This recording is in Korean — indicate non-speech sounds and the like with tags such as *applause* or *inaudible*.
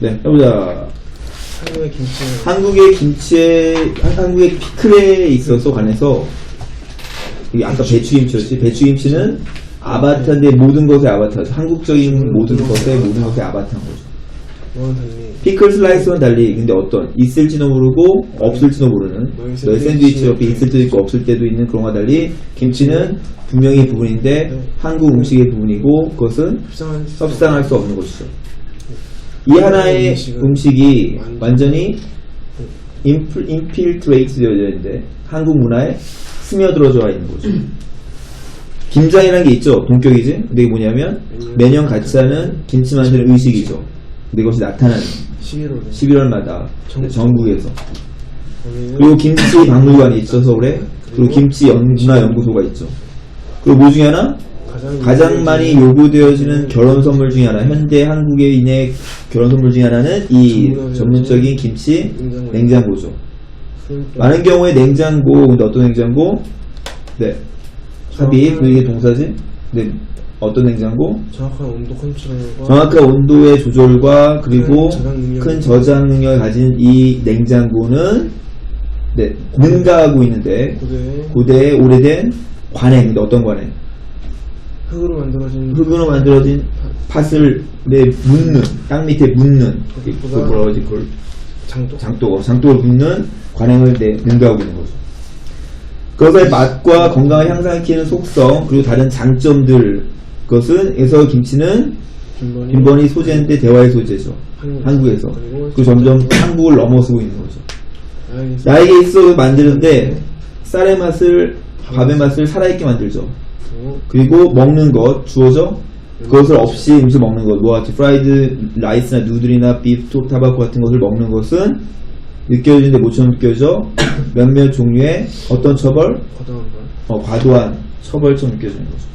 네, 해보자. 한국의 김치 한국의 김치에, 한- 한국의 피클에 있어서 관해서, 이 아까 배추김치였지. 배추김치는 아바타인데 모든 것의 아바타죠. 한국적인 모든 것의 모든 것의 아바타인 거죠. 뭐는 달리 피클 슬라이스와는 달리 근데 어떤 있을지도 모르고 없을지도 모르는 너의 너의 샌드위치 옆에 있을 때도 있고 없을 때도 있는 그런 거와 달리 김치는 분명히 부분인데 네. 한국 음식의 부분이고 그것은 섭상할 수 없는 것이죠. 이 하나의 음식이 완전- 완전히 인필, 인필트레이트 되어 있는데 한국 문화에 스며들어져 있는 거죠. 김장이라는 게 있죠. 본격이지. 근데 이게 뭐냐면 매년 같이 하는 김치 만드는 의식이죠. 근데 이것이 나타나는 11월에 11월마다 전- 전국에서 그리고 김치 박물관이 있죠 서울에 그리고 김치 연- 문화연구소가 있죠 그리고 뭐 중에 하나 가장 많이 요구되어지는 결혼 선물 중에 하나 현대 한국인의 결혼 선물 중에 하나는 이 전문적인 김치 냉장고죠. 많은 경우에 냉장고 근데 어떤 냉장고? 네. 삽입 이게 동사지? 네. 어떤 냉장고? 정확한 온도 컨트롤과 정확한 온도의 조절과 그리고 큰 저장 능력이 큰 저장 능력을 가진 이 냉장고는 네, 능가하고 있는데 고대 고대의 오래된 관행, 어떤 관행? 흙으로 만들어진 흙으로 만들어진 팥을 내 묻는 땅 밑에 묻는 그 뭐라 그러지 그걸 장독 장독 장독을 붓는 관행을 내 능가하고 있는 거죠. 그것의 맛과 건강을 향상시키는 속성 그리고 다른 장점들 그것은 에서 김치는 빈번히 빈번히 소재인데 대화의 소재죠. 한국 에서. 한국에서. 그리고 그 점점 한국을 넘어서고 있는 거죠. 나에게 있어 만드는데 쌀의 맛을 밥의 맛을 살아있게 만들죠. 그리고 먹는 것 주어져 그것을 없이 음식 먹는 것. 뭐와 같이 프라이드 라이스나 누들이나 비프 타바코 같은 것을 먹는 것은 느껴지는데 모처럼 느껴져 *coughs* 몇몇 종류의 어떤 처벌? 과도한 어, 과도한 처벌처럼 느껴지는 거죠.